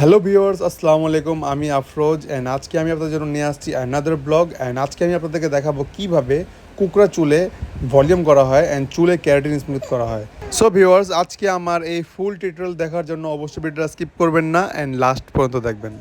Hello viewers আসসালামু আলাইকুম, আমি আফরোজ অ্যান্ড আজকে আমি আপনাদের জন্য নিয়ে আসছি অ্যানাদার ব্লগ অ্যান্ড আজকে আমি আপনাদেরকে দেখাবো কীভাবে কুকরা চুলে ভলিউম করা হয় অ্যান্ড চুলে ক্যারাটিন স্মুথ করা হয়। সো ভিওয়ার্স আজকে আমার এই ফুল টিউটোরিয়াল দেখার জন্য অবশ্যই ভিডিওটা স্কিপ করবেন না অ্যান্ড লাস্ট পর্যন্ত দেখবেন।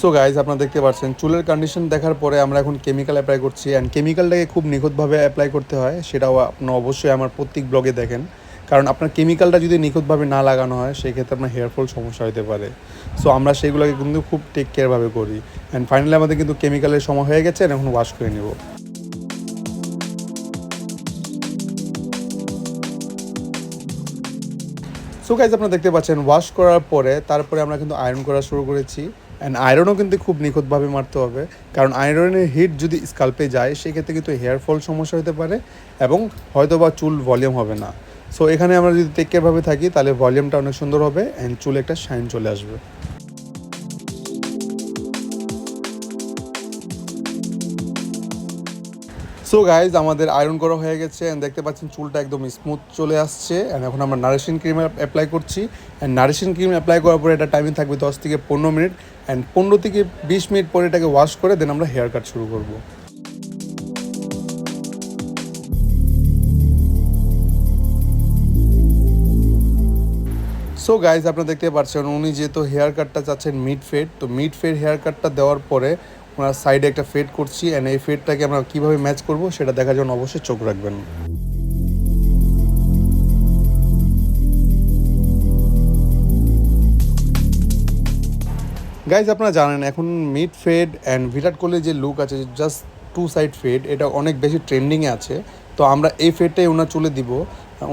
সো গাইজ আপনারা দেখতে পাচ্ছেন, চুলের কন্ডিশন দেখার পরে আমরা এখন কেমিক্যাল অ্যাপ্লাই করছি অ্যান্ড কেমিক্যালটাকে খুব নিখুঁতভাবে অ্যাপ্লাই করতে হয়, সেটাও আপনার অবশ্যই আমার প্রত্যেক ব্লগে দেখেন। কারণ আপনার কেমিক্যালটা যদি নিখুঁতভাবে না লাগানো হয়, সেক্ষেত্রে আপনার হেয়ার ফল সমস্যা হতে পারে। সো আমরা সেগুলোকে কিন্তু খুব টেক কেয়ারভাবে করি। অ্যান্ড ফাইনালি আমাদের কিন্তু কেমিক্যালের সময় হয়ে গেছে এখন ওয়াশ করে নেব। সো গাইজ আপনারা দেখতে পাচ্ছেন ওয়াশ করার পরে তারপরে আমরা কিন্তু আয়রন করা শুরু করেছি। অ্যান্ড আয়রনও কিন্তু খুব নিখুঁতভাবে মারতে হবে। কারণ আয়রনের হিট যদি স্কাল্পে যায়, সেক্ষেত্রে কিন্তু হেয়ার ফল সমস্যা হতে পারে এবং হয়তো বা চুল ভলিউম হবে না। সো এখানে আমরা যদি টেক কেয়ারভাবে থাকি, তাহলে ভলিউমটা অনেক সুন্দর হবে অ্যান্ড চুল একটা শাইন চলে আসবে। সো গাইজ আমাদের আয়রন করা হয়ে গেছে অ্যান্ড দেখতে পাচ্ছেন চুলটা একদম স্মুথ চলে আসছে অ্যান্ড এখন আমরা নারিশিং ক্রিম অ্যাপ্লাই করছি অ্যান্ড নারিশিং ক্রিম অ্যাপ্লাই করার পরে এটা টাইমিং থাকবে দশ থেকে পনেরো মিনিট অ্যান্ড পনেরো থেকে বিশ মিনিট পরে এটাকে ওয়াশ করে দেন আমরা হেয়ার কাট শুরু করব। সো গাইজ আপনারা দেখতে পাচ্ছেন উনি যেহেতু হেয়ার কাটটা চাচ্ছেন মিড ফেড তো মিড ফেড হেয়ার কাটটা দেওয়ার পরে ওনার সাইডে একটা ফেড করছি অ্যান্ড এই ফেডটাকে আমরা কীভাবে ম্যাচ করব সেটা দেখার জন্য অবশ্যই চোখ রাখবেন। গাইজ আপনারা জানেন, এখন মিড ফেড অ্যান্ড বিরাট কোহলির যে লুক আছে জাস্ট টু সাইড ফেড এটা অনেক বেশি ট্রেন্ডিংয়ে আছে। তো আমরা এই ফেডটাই ওনার চলে দিব।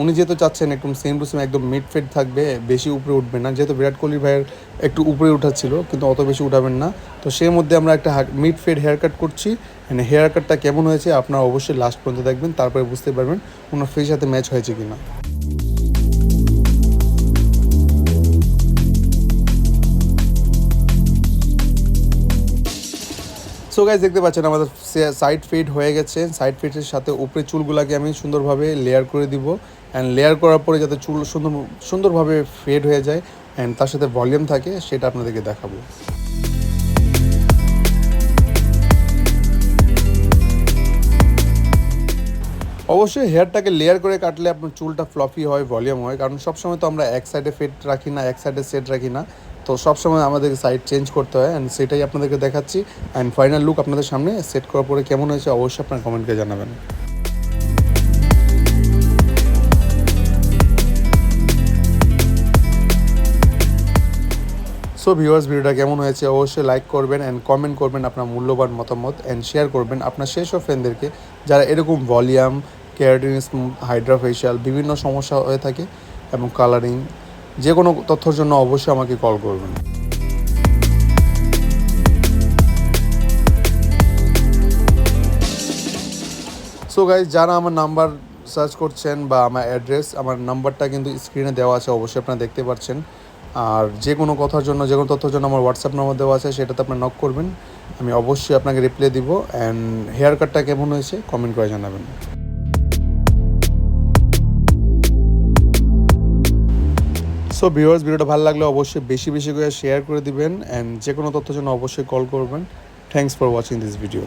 উনি যেহেতু চাচ্ছেন একদম সেম টু সেম একদম মিড ফেড থাকবে, বেশি উপরে উঠবে না। যেহেতু বিরাট কোহলি ভাইয়ের একটু উপরে উঠাচ্ছিল কিন্তু অত বেশি উঠাবেন না। তো সেই মধ্যে আমরা একটা মিড ফেড হেয়ার কাট করছি। মানে হেয়ার কাটটা কেমন হয়েছে আপনারা অবশ্যই লাস্ট পর্যন্ত দেখবেন, তারপরে বুঝতে পারবেন, ওনার ফেস সাথে ম্যাচ হয়েছে কিনা। সো গাইজ দেখতে পাচ্ছেন আমাদের সাইড ফিট হয়ে গেছে। সাইড ফিটের সাথে উপরে চুলগুলোকে আমি সুন্দরভাবে লেয়ার করে দিব। অ্যান্ড লেয়ার করার পরে যাতে চুল সুন্দর, সুন্দরভাবে ফেড হয়ে যায় অ্যান্ড তার সাথে ভলিউম থাকে, সেটা আপনাদেরকে দেখাবো। অবশ্যই হেয়ারটাকে লেয়ার করে কাটলে আপনার চুলটা ফ্লফি হয় ভলিউম হয়। কারণ সবসময় তো আমরা এক সাইডে ফেট রাখি না, এক সাইডে সেট রাখি না। তো সবসময় আমাদেরকে সাইড চেঞ্জ করতে হয় অ্যান্ড সেটাই আপনাদেরকে দেখাচ্ছি অ্যান্ড ফাইনাল লুক আপনাদের সামনে সেট করার পরে কেমন হয়েছে অবশ্যই আপনার কমেন্টকে জানাবেন। সো ভিউয়ার্স ভিডিওটা কেমন হয়েছে অবশ্যই লাইক করবেন অ্যান্ড কমেন্ট করবেন আপনার মূল্যবান মতামত অ্যান্ড শেয়ার করবেন আপনার সেই সব ফ্রেন্ডদেরকে যারা এরকম volume keratin smooth hydra facial বিভিন্ন সমস্যা হয়ে থাকে এবং কালারিং যে কোনো তথ্যের জন্য অবশ্যই আমাকে কল করবেন। সো গাইজ যারা আমার নাম্বার সার্চ করছেন বা আমার অ্যাড্রেস আমার নাম্বারটা কিন্তু স্ক্রিনে দেওয়া আছে, অবশ্যই আপনারা দেখতে পাচ্ছেন। আর যে কোনো কথার জন্য, যে কোনো তথ্যের জন্য আমার হোয়াটসঅ্যাপ নাম্বার দেওয়া আছে, সেটাতে আপনার নক করবেন। আমি অবশ্যই আপনাকে রিপ্লাই দিব। অ্যান্ড হেয়ার কাটটা কেমন হয়েছে কমেন্ট করে জানাবেন। সো ভিউয়ার্স ভিডিওটা ভালো লাগলে অবশ্যই বেশি বেশি করে শেয়ার করে দিবেন অ্যান্ড যে কোনো তথ্যের জন্য অবশ্যই কল করবেন। Thanks for watching this video